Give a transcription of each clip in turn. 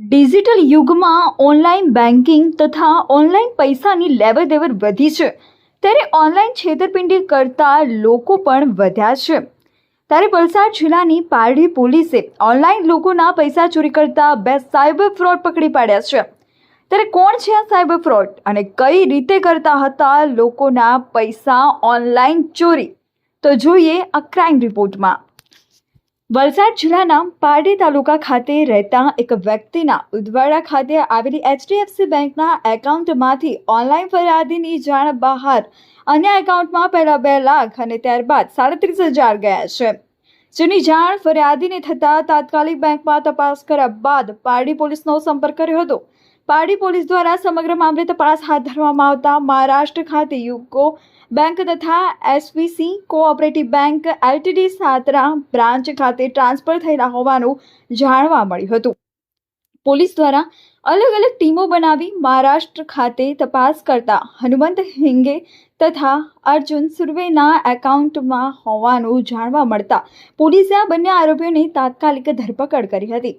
Digital યુગમાં online banking તથા online પૈસાની લેવડદેવડ વધી છે. ત્યારે ઓનલાઈન છેતરપિંડી કરતા લોકો પણ વધ્યા છે. ત્યારે વલસાડ જિલ્લાની પારડી પોલીસે ઓનલાઈન લોકોના પૈસા ચોરી કરતા બે સાયબર ફ્રોડ પકડી પાડ્યા છે. ત્યારે કોણ છે આ સાયબર ફ્રોડ અને કઈ રીતે કરતા હતા લોકોના પૈસા ઓનલાઈન ચોરી? તો જોઈએ આ ક્રાઇમ રિપોર્ટમાં. વલસાડ જિલ્લાના પારડી તાલુકા ખાતે રહેતા એક વ્યક્તિના ઉદવાડા ખાતે આવેલી એચડીએફસી બેંકના એકાઉન્ટમાંથી ઓનલાઈન ફરિયાદીની જાણ બહાર અન્ય એકાઉન્ટમાં પહેલા બે લાખ અને ત્યારબાદ સાડત્રીસ હજાર ગયા છે. જેની જાણ ફરિયાદીને થતાં તાત્કાલિક બેંકમાં તપાસ કર્યા બાદ પારડી પોલીસનો સંપર્ક કર્યો હતો. પારડી પોલીસ દ્વારા સમગ્ર મામલે તપાસ હાથ ધરવામાં આવતા મહારાષ્ટ્ર ખાતે યુકો બેંક તથા SVC cooperative bank LTD Satara branch ખાતે ટ્રાન્સફર થયેલા હોવાનું જાણવા મળ્યું હતું. પોલીસ દ્વારા અલગ અલગ ટીમો બનાવી મહારાષ્ટ્ર ખાતે તપાસ કરતા હનુમંત હિંગે તથા અર્જુન સુર્વેના એકાઉન્ટમાં હોવાનું જાણવા મળતા પોલીસે આ બંને આરોપીઓની તાત્કાલિક ધરપકડ કરી હતી.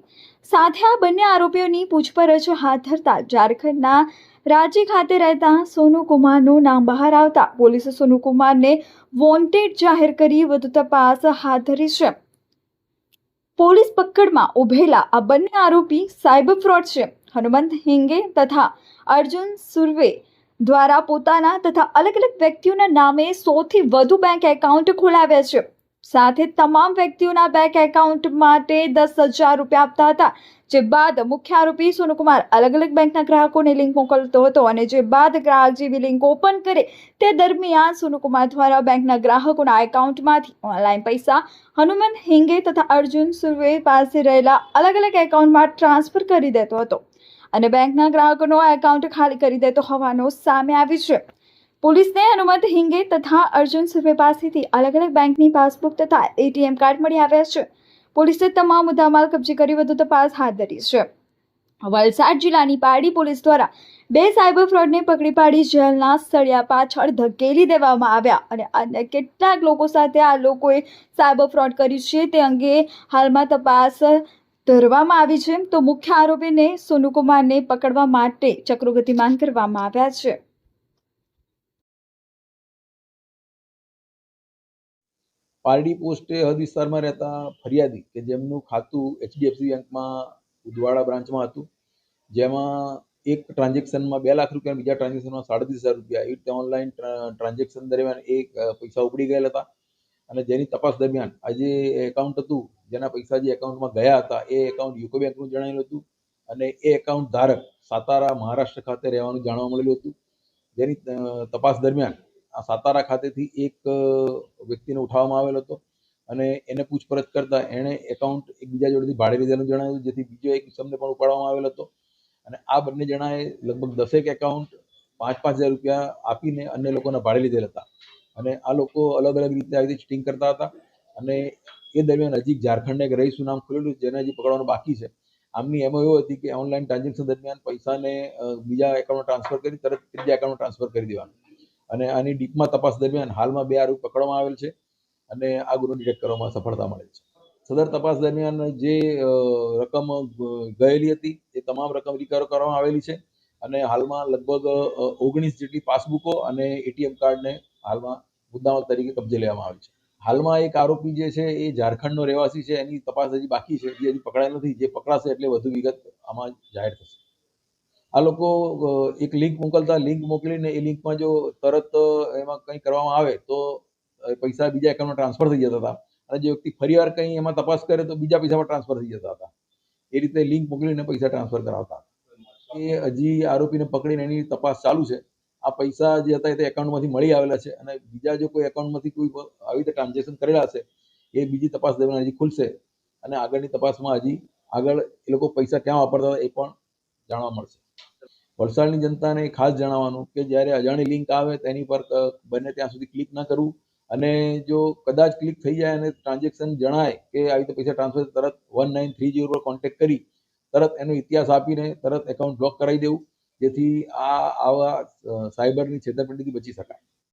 સાથે આ બંને આરોપીઓની પૂછપરછ હાથ ધરતા ઝારખંડના રાંચી ખાતે રહેતા સોનુકુમારનું નામ બહાર આવતા પોલીસે સોનુકુમારને વોન્ટેડ જાહેર કરી વધુ તપાસ હાથ ધરી છે. પોલીસ પકડમાં ઉભેલા આ બંને આરોપી સાયબર ફ્રોડ છે. હનુમંત હિંગે તથા અર્જુન સુર્વે દ્વારા પોતાના તથા અલગ અલગ વ્યક્તિઓના નામે સૌથી વધુ બેંક એકાઉન્ટ ખોલાવ્યા છે. સાથે તમામ વ્યક્તિઓના બેંક એકાઉન્ટ માટે દસ હજાર રૂપિયા આપતા હતા. જે બાદ મુખ્ય આરોપી સોનુકુમાર અલગ અલગ બેંકના ગ્રાહકોને લિંક મોકલતો હતો અને જે બાદ ગ્રાહક જેવી લિંક ઓપન કરે તે દરમિયાન સોનુકુમાર દ્વારા બેંકના ગ્રાહકોના એકાઉન્ટમાંથી ઓનલાઈન પૈસા હનુમંત હિંગે તથા અર્જુન સુર્વે પાસે રહેલા અલગ અલગ એકાઉન્ટમાં ટ્રાન્સફર કરી દેતો હતો. અને બેંકના ગ્રાહકોનો એકાઉન્ટ ખાલી કરી દેતો હોવાનો સામે આવ્યું છે. પોલીસને હનુમંત હિંગે તથા અર્જુન સુર્વે પાસેથી અલગ અલગ બેંકની પાસબુક તથા એટીએમ કાર્ડ મળી આવ્યા છે. પોલીસે તમામ મુદ્દામાલ કબજે કરી વધુ તપાસ હાથ ધરી છે. વલસાડ જિલ્લાની પારડી પોલીસ દ્વારા બે સાયબર ફ્રોડને પકડી પાડી જેલના સળિયા પાછળ ધકેલી દેવામાં આવ્યા અને અન્ય કેટલાક લોકો સાથે આ લોકોએ સાયબર ફ્રોડ કર્યું છે તે અંગે હાલમાં તપાસ ધરવામાં આવી છે. તો મુખ્ય આરોપીને સોનુકુમારને પકડવા માટે ચક્રો ગતિમાન કરવામાં આવ્યા છે. પારડી પોસ્ટે હદ વિસ્તારમાં રહેતા ફરિયાદી કે જેમનું ખાતું એચડીએફસી બેંકમાં ઉદવાડા બ્રાન્ચમાં હતું, જેમાં એક ટ્રાન્ઝેક્શનમાં બે લાખ રૂપિયા બીજા ટ્રાન્ઝેક્શનમાં સાડત્રીસ હજાર રૂપિયા. એવી રીતે ઓનલાઈન ટ્રાન્ઝેક્શન દરમિયાન એક પૈસા ઉપડી ગયેલા હતા અને જેની તપાસ દરમિયાન આજે એકાઉન્ટ હતું, જેના પૈસા જે એકાઉન્ટમાં ગયા હતા, એ એકાઉન્ટ યુકો બેંકનું જણાવેલું હતું અને એ એકાઉન્ટ ધારક સાતારા મહારાષ્ટ્ર ખાતે રહેવાનું જાણવા મળેલું હતું. જેની તપાસ દરમિયાન આ સાતારા ખાતેથી એક વ્યક્તિને ઉઠાવવામાં આવેલ હતો અને એને પૂછપરછ કરતા એણે એકાઉન્ટ એકબીજા જોડેથી ભાડે લીધેલું જણાવ્યું જેથી બીજો એક કિસ્મને પણ ઉપાડવામાં આવેલ હતો. અને આ બંને જણાએ લગભગ દસેક એકાઉન્ટ પાંચ પાંચ હજાર રૂપિયા આપીને અન્ય લોકોના ભાડે લીધેલ હતા. અને આ લોકો અલગ અલગ રીતે આવી રીતે ચીટિંગ કરતા હતા અને એ દરમિયાન હજી ઝારખંડને એક રહીશું નામ ખુલેલું જેને હજી પકડવાનું બાકી છે. આમની એમ એવું હતી કે ઓનલાઈન ટ્રાન્ઝેક્શન દરમિયાન પૈસાને બીજા એકાઉન્ટમાં ટ્રાન્સફર કરી, તરત ત્રીજા એકાઉન્ટમાં ટ્રાન્સફર કરી દેવાનું. અને આની ડીપમાં તપાસ દરમિયાન હાલમાં બે આરોપી પકડવામાં આવેલ છે અને આ ગુનો ડિટેક્ટ કરવામાં સફળતા મળેલ છે. સદર તપાસ દરમિયાન જે રકમ ગયેલી હતી એ તમામ રકમ રિકવર કરવામાં આવેલી છે અને હાલમાં લગભગ ઓગણીસ જેટલી પાસબુકો અને એટીએમ કાર્ડને હાલમાં મુદ્દામાલ તરીકે કબજે લેવામાં આવે છે. હાલમાં એક આરોપી જે છે એ ઝારખંડનો રહેવાસી છે. એની તપાસ હજી બાકી છે. જે હજી પકડાય નથી. જે પકડાશે એટલે વધુ વિગત આમાં જાહેર થશે. આ લોકો એક લિંક મોકલતા લિંક મોકલીને એ લિંકમાં જો તરત એમાં કંઈ કરવામાં આવે તો પૈસા બીજા એકાઉન્ટમાં ટ્રાન્સફર થઈ જતા હતા. અને જે વ્યક્તિ ફરીવાર કંઈ એમાં તપાસ કરે તો બીજા પૈસામાં ટ્રાન્સફર થઈ જતા હતા. એ રીતે લિંક મોકલીને પૈસા ટ્રાન્સફર કરાવતા એ હજી આરોપીને પકડીને એની તપાસ ચાલુ છે. આ પૈસા જે હતા એ તે એકાઉન્ટમાંથી મળી આવેલા છે અને બીજા જો કોઈ એકાઉન્ટમાંથી કોઈ આવી રીતે ટ્રાન્ઝેક્શન કરેલા હશે, એ બીજી તપાસ દરમિયાન હજી ખુલશે. અને આગળની તપાસમાં હજી આગળ એ લોકો પૈસા ક્યાં વાપરતા હતા એ પણ જાણવા મળશે. વલસાડની જનતાને ખાસ જણાવવાનું કે જ્યારે અજાણી લિંક આવે તેની પર બને ત્યાં સુધી ક્લિક ના કરવું. અને જો કદાચ ક્લિક થઈ જાય અને ટ્રાન્ઝેક્શન જણાય કે આવી રીતે પૈસા ટ્રાન્સફર તરત વન નાઇન થ્રી જીરો પર કોન્ટેક્ટ કરી, તરત એનો ઇતિહાસ આપીને તરત એકાઉન્ટ બ્લોક કરાવી દેવું, જેથી આ આવા સાયબરની છેતરપિંડીથી બચી શકાય.